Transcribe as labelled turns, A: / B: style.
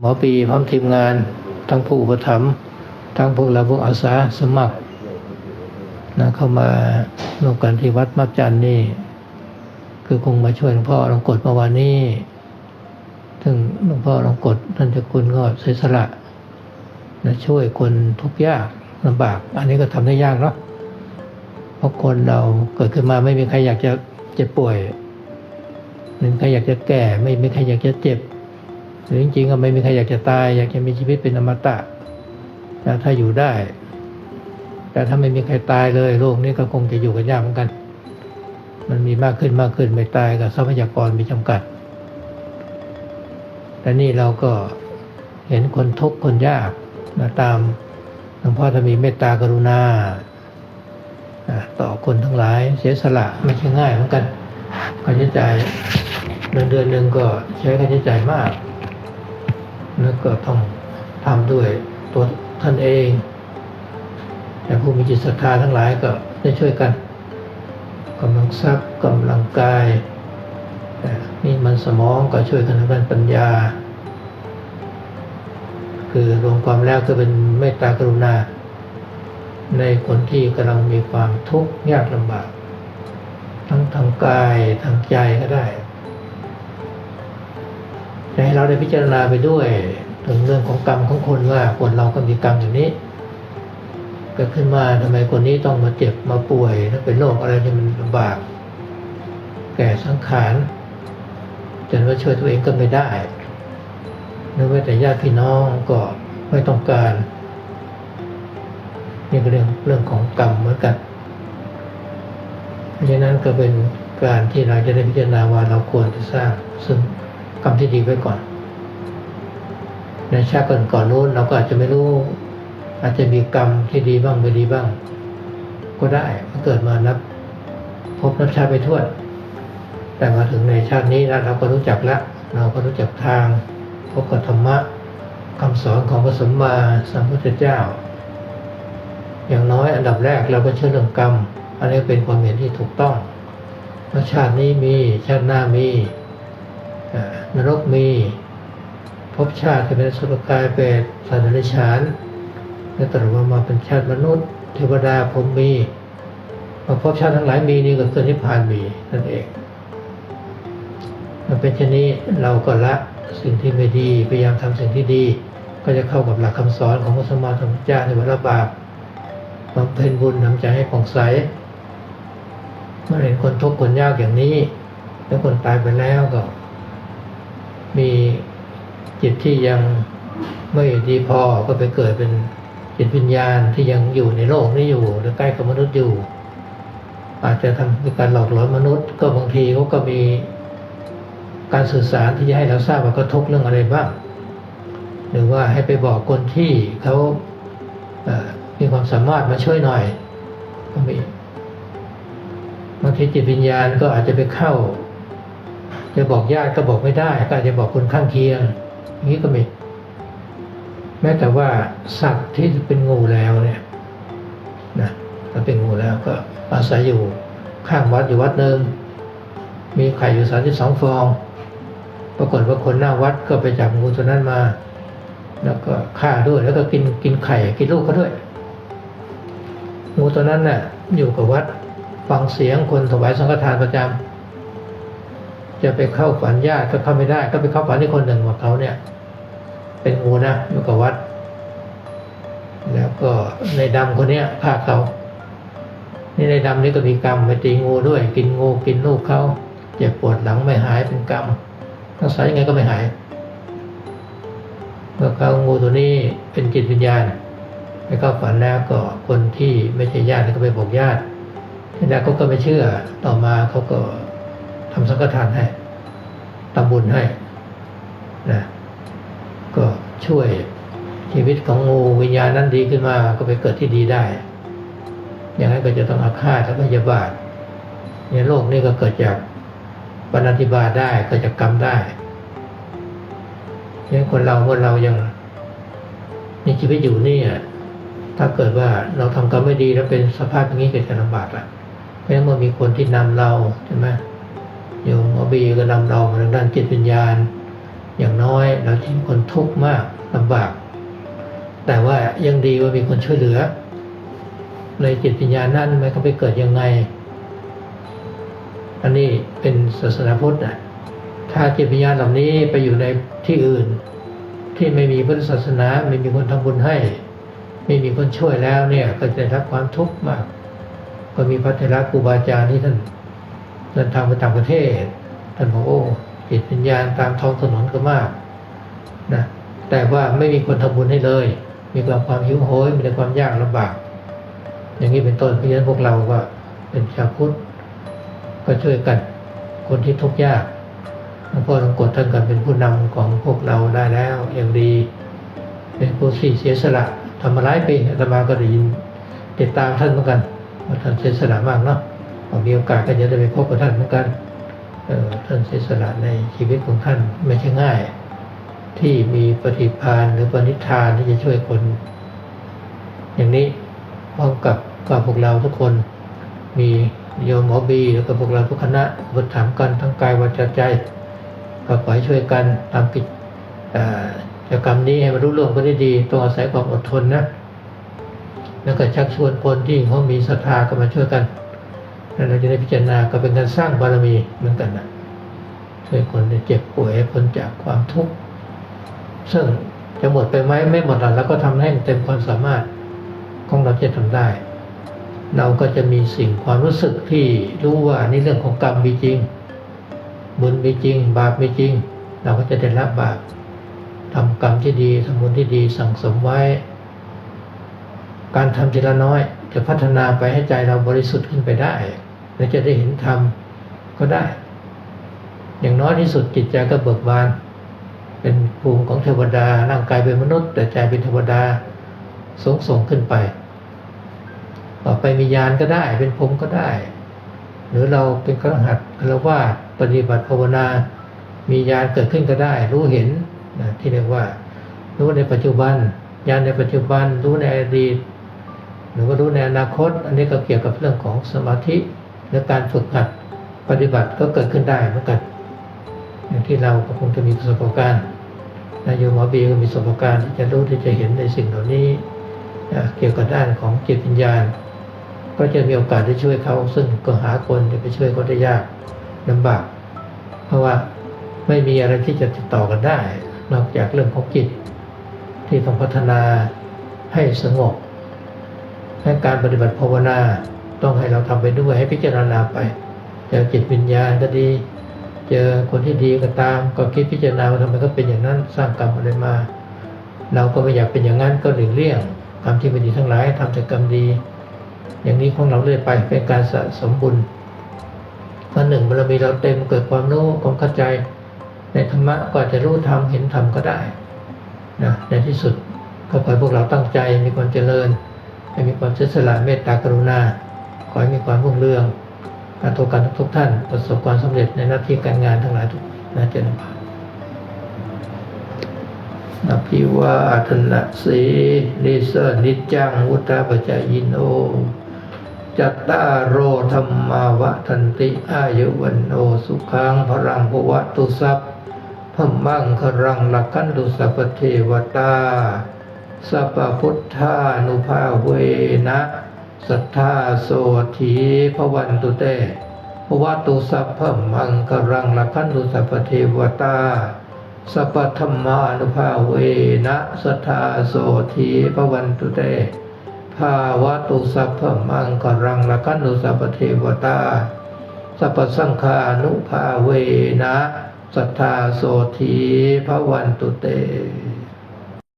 A: หมอปีพร้อมทีมงาน ทั้งผู้อุปถัมภ์ทั้งพวกเราพวกอาสาสมัครนะเข้ามาร่วมกันที่วัดมักจันนี่ คือคงมาช่วยหลวงพ่อหลวงกฎเมื่อวานนี้ซึ่งหลวงพ่อหลวงกฎท่านจะคุณก็เสียสละนะช่วยคนทุกข์ยากลำบาก อันนี้ก็ทำได้ยากเนาะเพราะคนเราเกิดขึ้นมาไม่มีใครอยากจะเจ็บป่วยไม่มีใครอยากจะแก่ ไม่มีใครอยากจะเจ็บ หรือจริงๆก็ไม่มีใครอยากจะตาย อยากจะมีชีวิตเป็นอมตะแต่ถ้าอยู่ได้ แต่ถ้าไม่มีใครตายเลยโลกนี้ก็คงจะอยู่กันยากเหมือนกัน มันมีมากขึ้นมากขึ้นไม่ตายกับทรัพยากรมีจำกัดแต่นี่เราก็เห็นคนทุกข์คนยากนะตามหลวงพ่อจะมีเมตตากรุณาต่อคนทั้งหลายเสียสละไม่ใช่ง่ายเหมือนกันค่าใช้จ่ายเดือนเดือนหนึ่งก็ใช้ค่าใช้จ่ายมาก ก็ต้องทำด้วยตัวท่านเองแต่ผู้มีจิตศรัทธาทั้งหลายก็ได้ช่วยกันกำลังทรัพย์กำลังกายนี่มันสมองก็ช่วยกันทางด้านปัญญา คือรวมความแล้วก็เป็นเมตตากรุณา ในคนที่กำลังมีความทุกข์ยากลำบาก ทั้งทางกายทางใจก็ได้ให้เราได้พิจารณาไปด้วย ถึงเรื่องของกรรมของคนว่าคนเราก็มีกรรมอย่างนี้เกิดขึ้นมาทำไมคนนี้ต้องมาเจ็บมาป่วยแล้วเป็นโรคอะไรที่มันลำบาก แก่สังขารจนว่าช่วยตัวเองก็ไม่ได้นึกว่าแต่ญาติพี่น้องก็ไม่ต้องการนี่ก็เรื่องเรื่องของกรรมเหมือนกัน เพราะฉะนั้นก็เป็นการที่เราจะได้พิจารณาว่าเราควรจะสร้างซึ่งกรรมที่ดีไว้ก่อน ในชาติก่อนก่อนๆนู้นเราก็อาจจะไม่รู้ อาจจะมีกรรมที่ดีบ้างไม่ดีบ้าง ก็ได้มันเกิดมานับพบนับชาติไปทั่วแต่มาถึงในชาตินี้แล้วเราก็รู้จักแล้วเราก็รู้จักทาง พบกับธรรมะคำสอนของพระสัมมาสัมพุทธเจ้า อย่างน้อยอันดับแรกเราก็เชื่อเรื่องกรรม อันนี้เป็นความเห็นที่ถูกต้องว่าชาตินี้มีชาติหน้ามีนรกมี ภพชาติจะเป็นสุรกายเป็นสัตว์เดรัจฉานและตรัสว่ามาเป็นชาติมนุษย์ เทวดาผมมีมาภพชาติทั้งหลายมีนี่ก็คือนิพพานมีนั่นเอง มันเป็นเช่นนี้เราก็ละสิ่งที่ไม่ดีพยายามทำสิ่งที่ดี ก็จะเข้ากับหลักคำสอนของพระสมมาสัมพุทธเจ้าในวัฏบาปบำเพ็ญบุญนำใจให้ผ่องใสเมื่อเห็นคนทุกข์คนยากอย่างนี้ แล้วคนตายไปแล้วก็ มี จิตที่ยังไม่ดีพอก็ไปเกิดเป็นจิตวิญญาณที่ยังอยู่ในโลกนี้อยู่ หรือใกล้กับมนุษย์อยู่ อาจจะทำการหลอกหลอนมนุษย์ ก็บางทีเขาก็มีการสื่อสารที่จะให้เราทราบว่าเขาทุกข์เรื่องอะไรบ้าง หรือว่าให้ไปบอกคนที่เขามีความสามารถมาช่วยหน่อย ก็มีบางทีจิตวิญญาณก็อาจจะไปเข้า จะบอกญาติก็บอกไม่ได้ ก็อาจจะบอกคนข้างเคียง นี้ก็มี แม้แต่ว่าสัตว์ที่เป็นงูแล้วเนี่ยนะถ้าเป็นงูแล้วก็อาศัยอยู่ข้างวัดอยู่วัดหนึ่งมีไข่อยู่สามสิบสองฟอง ปรากฏว่าคนหน้าวัดก็ไปจับงูตัวนั้นมา แล้วก็ฆ่าด้วยแล้วก็กินกินไข่กินลูกเขาด้วย งูตัวนั้นน่ะอยู่กับวัดฟังเสียงคนถวายสังฆทานประจำ จะไปเข้าฝันญาติก็เข้าไม่ได้ ก็ไปเข้าฝันที่คนหนึ่งว่าเขาเนี่ย เป็นงูนะอยู่กับวัด แล้วก็ในดำคนเนี้ยฆ่าเขา นี่ในดำนี่ก็มีกรรมไปตีงูด้วย กินงูกินลูกเขาเจ็บปวดหลังไม่หายเป็นกรรมรักษายังไงก็ไม่หายเมื่อเขางูตัวนี้เป็นจิตวิญญาณไปเข้าฝันแล้วก็คนที่ไม่ใช่ญาติก็ไปบอกญาติญาติเขาก็ไม่เชื่อต่อมาเขาก็ ทำสังฆทานให้ทำบุญให้นะก็ช่วยชีวิตของงูวิญญาณนั้นดีขึ้นมาก็ไปเกิดที่ดีได้ อย่างนั้นก็จะต้องอาฆาตและพยาบาทในโลกนี้ก็เกิดจากปณติบาได้เกิดจากกรรมได้ยังคนเราเมื่อเรายังมีชีวิตอยู่นี่อะถ้าเกิดว่าเราทำกรรมไม่ดีแล้วเป็นสภาพอย่างนี้ก็จะลำบากละเพราะฉะนั้นเมื่อมีคนที่นำเราใช่ไหม โยมอบีก็นำเรามาทางด้านจิตวิญญาณ อย่างน้อยเราทิ้งคนทุกข์มากลำบาก แต่ว่ายังดีว่ามีคนช่วยเหลือในจิตวิญญาณนั้นมันก็ไปเกิดยังไง อันนี้เป็นศาสนาพุทธนะถ้าจิตวิญญาณเหล่านี้ไปอยู่ในที่อื่น ที่ไม่มีพุทธศาสนาไม่มีคนทำบุญให้ ไม่มีคนช่วยแล้วเนี่ย ก็จะรับความทุกข์มาก ก็มีพระเถระครูบาอาจารย์ที่ท่านเดินทางไปต่างประเทศ ท่านบอกโอ้จิตวิญญาณตามท้องถนนก็มากนะแต่ว่าไม่มีคนทำบุญให้เลย มีความความหิวโหยมีแต่ความยากลำบาก อย่างนี้เป็นต้นเพราะฉะนั้นพวกเราก็เป็นชาวพุทธก็ช่วยกันคนที่ทุกข์ยากหลวงพ่อหลวงกฎท่านก็เป็นผู้นำของพวกเราได้แล้วอย่างดี เป็นผู้ที่เสียสละทำมาหลายปีอาตมาก็ได้ยินติดตามท่านเหมือนกันว่าท่านเสียสละมากเนาะมีโอกาสก็จะได้ไปพบกับท่านเหมือนกัน ท่านเสียสละในชีวิตของท่านไม่ใช่ง่าย ที่มีปฏิภาณหรือปณิธานที่จะช่วยคน อย่างนี้พร้อมกับกับพวกเราทุกคน มีโยมหมอบีแล้วก็พวกเราทุกคณะบทถามกันทั้งกายวาจาใจ ก็ขอให้ช่วยกันทำกิจกิจกรรมนี้ให้มันรู้เรื่องก็ได้ดีต้องอาศัยความอดทนนะ แล้วก็ชักชวนคนที่เขามีศรัทธาก็มาช่วยกัน แล้วเราจะได้พิจารณาก็เป็นการสร้างบารมีเหมือนกันนะช่วยคนเจ็บป่วยให้พ้นจากความทุกข์ซึ่งจะหมดไปไหมไม่หมดหรอกแล้วก็ทำให้เต็มความสามารถของเราจะทำได้ เราก็จะมีสิ่งความรู้สึกที่รู้ว่านี่เรื่องของกรรมมีจริง บุญมีจริง บาปมีจริง เราก็จะได้รับบาปทำกรรมที่ดีทำบุญที่ดีสั่งสมไว้ การทำทีละน้อย จะพัฒนาไปให้ใจเราบริสุทธิ์ขึ้นไปได้ และจะได้เห็นธรรมก็ได้ อย่างน้อยที่สุดจิตใจก็เบิกบาน เป็นภูมิของเทวดาร่างกายเป็นมนุษย์ แต่ใจเป็นเทวดาสูงส่งขึ้นไป ต่อไปมียานก็ได้ เป็นพรหมก็ได้ หรือเราเป็นครหัสคารวาปฏิบัติภาวนา มียานเกิดขึ้นก็ได้ รู้เห็นนะที่เรียกว่า รู้ในปัจจุบัน ยานในปัจจุบัน รู้ในอดีตหรือว่ารู้ในอนาคต อันนี้ก็เกี่ยวกับเรื่องของสมาธิ และการฝึกหัดปฏิบัติก็เกิดขึ้นได้เหมือนกันอย่างที่เราก็คงจะมีประสบการณ์นายโยมหมอบีก็มีประสบการณ์ที่จะรู้ที่จะเห็นในสิ่งเหล่านี้เกี่ยวกับด้านของจิตวิญญาณ ก็จะมีโอกาสได้ช่วยเขา ซึ่งก็หาคนจะไปช่วยเขาได้ยากลำบาก เพราะว่าไม่มีอะไรที่จะติดต่อกันได้ นอกจากเรื่องของจิต ที่ต้องพัฒนาให้สงบให้การปฏิบัติภาวนา ต้องให้เราทำไปด้วยให้พิจารณาไปเจอจิตวิญญาณก็ดี เจอคนที่ดีก็ตาม ก็คิดพิจารณาทำไมก็เป็นอย่างนั้นสร้างกรรมอะไรมา เราก็ไม่อยากเป็นอย่างนั้นก็หลีกเลี่ยงกรรมที่ไม่ดีทั้งหลายทำแต่กรรมดี อย่างนี้ของเราเรื่อยไปเป็นการสะสมบุญวันหนึ่งบารมีเราเต็มเกิดความรู้ความเข้าใจ ในธรรมะก็อาจะรู้ธรรมเห็นธรรมก็ได้นะในที่สุดก็ขอให้พวกเราตั้งใจมีความเจริญให้มีความเสียสละเมตตากรุณา อให้มีความรุ่งเรืองการทุกการทุกท่าน ประสบความสำเร็จในหน้าที่การงานทั้งหลายทุกนาเจริญพรอภิวาทนะสีนิสนิจังวุตาปจายินโนจัตตารโรธรรมาวะทันติอายุวันโนสุขังพรังภวะตุสัพพมังครังหลักขันตุสัพเทวตาสัพพุทธานุภาเวนะ สัทธาโสถีพวันตุเตภวตุสัพพมังครังลักขันตุสัพเทวตาสัพพธรรมานุภาเวนะสัทธาโสถีพวันตุเตภาวะตุสัพพมังกรังละกันตุสัพเทวตาสัพพสังฆานุภาเวนะสัทธาโสธีพระวันตุเต